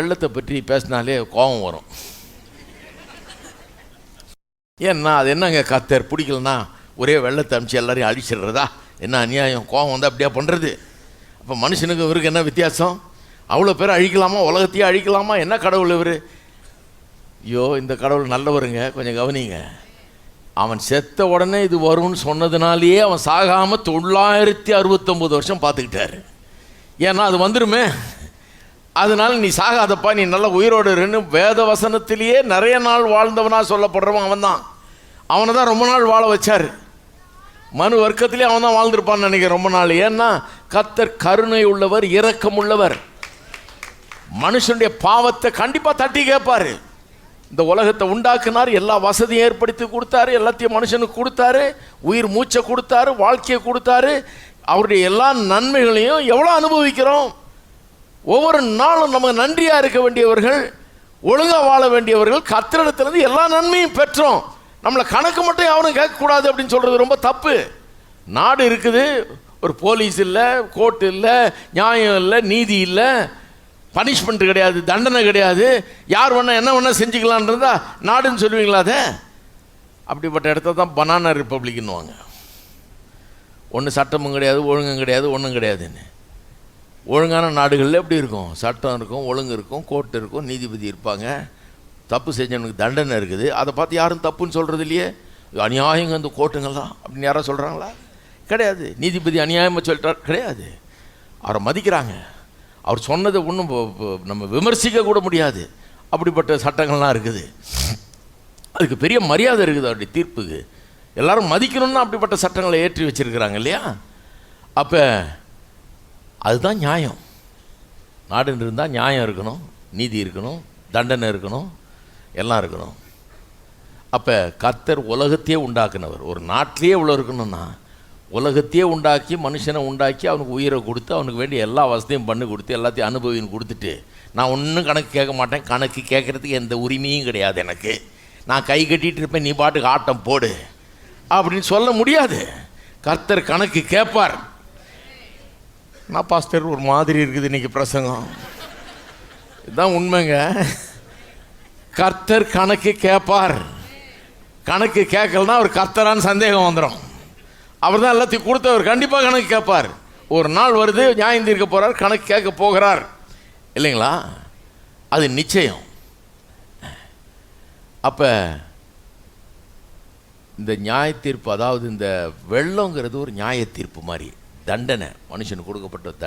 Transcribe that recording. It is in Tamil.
வெள்ளத்தை பற்றி பேசினாலே கோபம் வரும். ஏன்னா அது என்னங்க கத்தர்? பிடிக்கலன்னா ஒரே வெள்ளத்தை அமிச்சு எல்லாரையும் அழிச்சிடுறதா? என்ன அநியாயம்? கோபம் வந்து அப்படியே பண்ணுறது அப்போ மனுஷனுக்கு இவருக்கு என்ன வித்தியாசம்? அவ்வளோ பேர் அழிக்கலாமா? உலகத்தையே அழிக்கலாமா? என்ன கடவுள் இவர்? ஐயோ இந்த கடவுள் நல்லவருங்க. கொஞ்சம் கவனிங்க. அவன் செத்த உடனே இது வரும்னு சொன்னதுனாலேயே அவன் சாகாமல் தொள்ளாயிரத்தி அறுபத்தொம்போது வருஷம் பார்த்துக்கிட்டாரு. ஏன்னா அது வந்துருமே. அதனால நீ சாகாதப்பா நீ நல்ல உயிரோடு இருன்னு வேத வசனத்திலேயே நிறைய நாள் வாழ்ந்தவனா சொல்லப்படுறவன் அவன் தான் அவனை தான் ரொம்ப நாள் வாழ வச்சார். மனு வர்க்கத்திலே அவன் தான் வாழ்ந்திருப்பான்னு நினைக்கிறேன் ரொம்ப நாள். ஏன்னா கத்தர் கருணை உள்ளவர் இரக்கம் உள்ளவர். மனுஷனுடைய பாவத்தை கண்டிப்பாக தட்டி கேட்பார். இந்த உலகத்தை உண்டாக்குனார் எல்லா வசதியும் ஏற்படுத்தி கொடுத்தாரு எல்லாத்தையும் மனுஷனுக்கு கொடுத்தாரு உயிர் மூச்சை கொடுத்தாரு வாழ்க்கையை கொடுத்தாரு. அவருடைய எல்லா நன்மைகளையும் எவ்வளோ அனுபவிக்கிறோம்? ஒவ்வொரு நாளும் நம்ம நன்றியாக இருக்க வேண்டியவர்கள் ஒழுங்காக வாழ வேண்டியவர்கள் கத்திரிடத்துலேருந்து எல்லா நன்மையும் பெற்றோம். நம்மளை கணக்கு மட்டும் யாரும் கேட்கக்கூடாது அப்படின்னு சொல்கிறது ரொம்ப தப்பு. நாடு இருக்குது ஒரு போலீஸ் இல்லை கோர்ட் இல்லை நியாயம் இல்லை நீதி இல்லை பனிஷ்மெண்ட் கிடையாது தண்டனை கிடையாது. யார் வேணால் என்ன வேணால் செஞ்சுக்கலான் நாடுன்னு சொல்லுவீங்களா அதை? அப்படிப்பட்ட இடத்த தான் பனானா ரிப்பப்ளிக்னுவாங்க ஒன்று சட்டமும் கிடையாது ஒழுங்கும் கிடையாது ஒன்றும் கிடையாதுன்னு. ஒழுங்கான நாடுகளில் எப்படி இருக்கும்? சட்டம் இருக்கும் ஒழுங்கு இருக்கும் கோர்ட் இருக்கும் நீதிபதி இருப்பாங்க. தப்பு செஞ்சவனுக்கு தண்டனை இருக்குது. அதை பார்த்து யாரும் தப்புன்னு சொல்கிறது இல்லையே? அநியாயங்க இந்த கோர்ட்டுங்கள்லாம் அப்படின்னு யாராவது சொல்கிறாங்களா கிடையாது. நீதிபதி அநியாயமாக சொல்லிட்டார். கிடையாது. அவரை மதிக்கிறாங்க. அவர் சொன்னதை ஒன்றும் நம்ம விமர்சிக்க கூட முடியாது. அப்படிப்பட்ட சட்டங்கள்லாம் இருக்குது. அதுக்கு பெரிய மரியாதை இருக்குது அவருடைய தீர்ப்புக்கு. எல்லாரும் மதிக்கணும்னு அப்படிப்பட்ட சட்டங்களை ஏற்றி வச்சிருக்கிறாங்க இல்லையா? அப்போ அதுதான் நியாயம். நாடுன்னு இருந்தால் நியாயம் இருக்கணும் நீதி இருக்கணும் தண்டனை இருக்கணும் எல்லாம் இருக்கணும். அப்போ கர்த்தர் உலகத்தையே உண்டாக்குனவர். ஒரு நாட்டிலேயே இவ்வளோ இருக்கணும்னா உலகத்தையே உண்டாக்கி மனுஷனை உண்டாக்கி அவனுக்கு உயிரை கொடுத்து அவனுக்கு வேண்டிய எல்லா வசதியும் பண்ணி கொடுத்து எல்லாத்தையும் அனுபவின்னு கொடுத்துட்டு நான் ஒன்றும் கணக்கு கேட்க மாட்டேன். கணக்கு கேட்குறதுக்கு எந்த உரிமையும் கிடையாது எனக்கு. நான் கை கட்டிகிட்டு இருப்பேன் நீ பாட்டுக்கு ஆட்டம் போடு. அப்படின்னு சொல்ல முடியாது. கர்த்தர் கணக்கு கேட்பார். நான் பாஸ்டர் ஒரு மாதிரி இருக்குது இன்னைக்கு பிரசங்கம். இதுதான் உண்மைங்க. கர்த்தர் கணக்கு கேட்பார் கணக்கு கேட்கலன்னா அவர் கர்த்தரான்னு சந்தேகம் வந்துடும் அவர் தான் எல்லாத்தையும் கொடுத்தவர் கண்டிப்பாக கணக்கு கேட்பார் ஒரு நாள் வருது நியாயம் தீர்க்க போகிறார் கணக்கு கேட்க போகிறார். இல்லைங்களா? அது நிச்சயம். அப்போ இந்த நியாய தீர்ப்பு அதாவது இந்த வெள்ளங்கிறது ஒரு நியாய தீர்ப்பு மாதிரி. தண்டனை. மனுஷனுக்கு கொடுக்கப்பட்ட